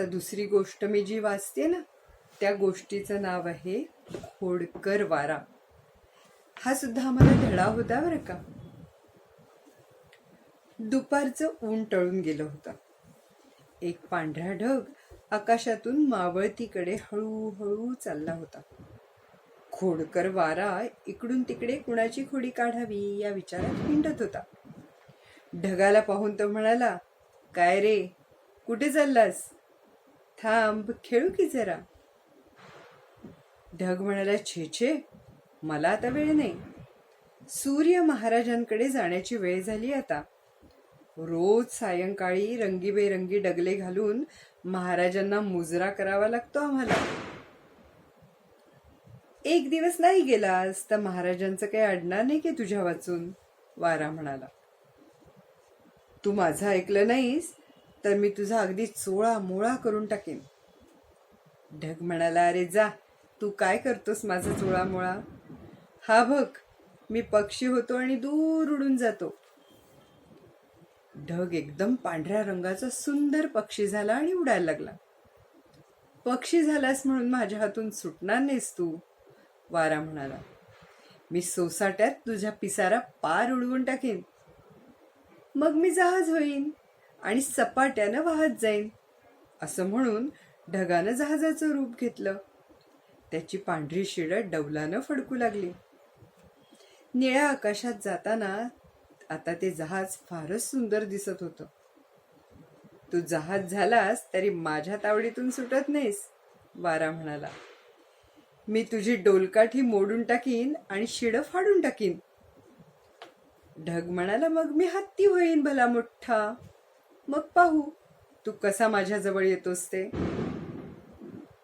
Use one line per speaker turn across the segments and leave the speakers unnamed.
आता दुसरी गोष्ट मी जी वाचते ना त्या गोष्टीचं नाव आहे खोडकर वारा. हा सुद्धा आम्हाला धडा होता बरं का? दुपारचं ऊन टळून गेलं होतं. एक पांढरा ढग आकाशातून मावळतीकडे हळूहळू चालला होता. खोडकर वारा इकडून तिकडे कुणाची खोडी काढावी या विचारात हिंडत होता. ढगाला पाहून तो म्हणाला काय रे कुठे चाललास? थांब खेळू की जरा? ढग म्हणाला छे छे मला आता वेळ नाही. सूर्य महाराजांकडे जाण्याची वेळ झाली आता. रोज सायंकाळी रंगीबेरंगी डगले घालून महाराजांना मुजरा करावा लागतो आम्हाला. एक दिवस नाही गेलास तर महाराजांचं काही अडणार नाही की तुझ्या वाचून? वारा म्हणाला. तू माझं ऐकलं नाहीस? तर मी तुझा अगदी चोळा मोळा करून टाकेन. ढग म्हणाला अरे जा तू काय करतोस माझा चोळा मोळा? हा बघ मी पक्षी होतो आणि दूर उडून जातो. ढग एकदम पांढऱ्या रंगाचा सुंदर पक्षी झाला आणि उडायला लागला. पक्षी झालास म्हणून माझ्या हातून सुटणार नाहीस तू वारा म्हणाला. मी सोसाट्यात तुझ्या पिसारा पार उडवून टाकेन. मग मी जहाज होईन. आणि सपाट्यानं वाहत जाईन. असं म्हणून ढगानं जहाजाचं रूप घेतलं. त्याची पांढरी शिडं डौलानं फडकू लागली. निळ्या आकाशात जाताना आता ते जहाज फारच सुंदर दिसत होतं. तू जहाज झालास तरी माझ्या तावडीतून सुटत नाहीस वारा म्हणाला. मी तुझी डोलकाठी मोडून टाकीन आणि शिडं फाडून टाकीन. ढग म्हणाला मग मी हत्ती होईन भला मोठा मग पाहू. तू कसा माझ्याजवळ येतोस ते?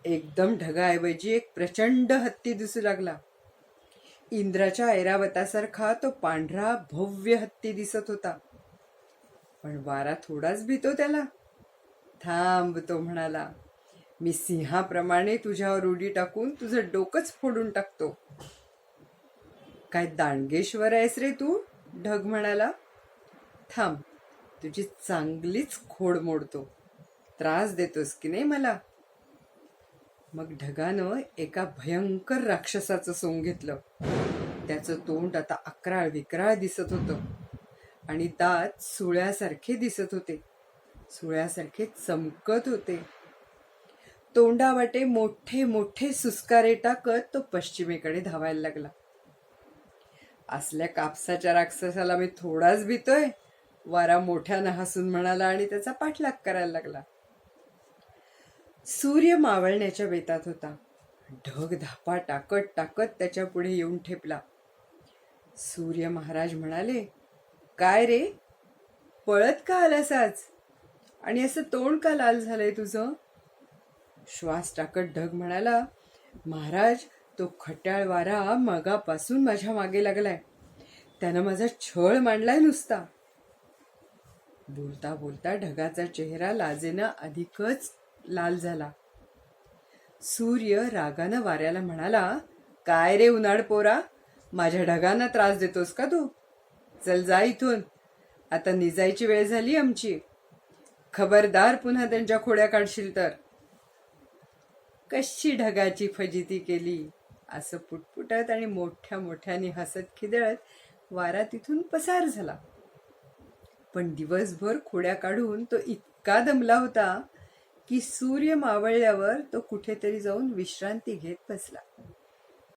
एकदम ढगाऐवजी एक प्रचंड हत्ती दिसू लागला. इंद्राच्या ऐरावतासारखा तो पांढरा भव्य हत्ती दिसत होता. पण वारा थोडाच भीतो त्याला. थांब तो म्हणाला. मी सिंहाप्रमाणे तुझ्यावर उडी टाकून तुझं डोकंच फोडून टाकतो. काय दांडगेश्वर आहेस रे तू? ढग म्हणाला. थांब तुझी चांगलीच खोड मोडतो. त्रास देतोस की नाही मला? मग ढगानं एका भयंकर राक्षसाचं सोंग घेतलं. त्याचं तोंड आता अकराळ विक्राळ दिसत होतं. आणि दात सुळ्यासारखे दिसत होते. सुळ्यासारखे चमकत होते. तोंडावाटे मोठे मोठे सुस्कारे टाकत तो पश्चिमेकडे धावायला लागला. असल्या कापसाच्या राक्षसाला मी थोडाच भीतोय. वारा मोठ्यानं हसून म्हणाला आणि त्याचा पाठलाग करायला लागला. सूर्य मावळण्याच्या बेतात होता. ढग धापा टाकत टाकत त्याच्या पुढे येऊन ठेपला. सूर्य महाराज म्हणाले काय रे? पळत का आलास आज? आणि असं तोंड का लाल झालंय तुझं? श्वास टाकत ढग म्हणाला महाराज तो खट्याळ वारा मगापासून माझ्या मागे लागलाय. त्यानं माझा छळ मांडलाय नुसता. बोलता बोलता ढगाचा चेहरा लाजेनं अधिकच लाल झाला. सूर्य रागानं वाऱ्याला म्हणाला काय रे उन्हाळ पोरा? माझ्या ढगांना त्रास देतोस का तू? चल जा इथून. आता निजायची वेळ झाली आमची. खबरदार पुन्हा त्यांच्या खोड्या काढशील तर. कशी ढगाची फजिती केली. असं पुटपुटत आणि मोठ्या मोठ्याने हसत खिदळत वारा तिथून पसार झाला. पण दिवसभर खोड्या काढून तो इतका दमला होता की सूर्य मावळल्यावर तो कुठेतरी जाऊन विश्रांती घेत बसला.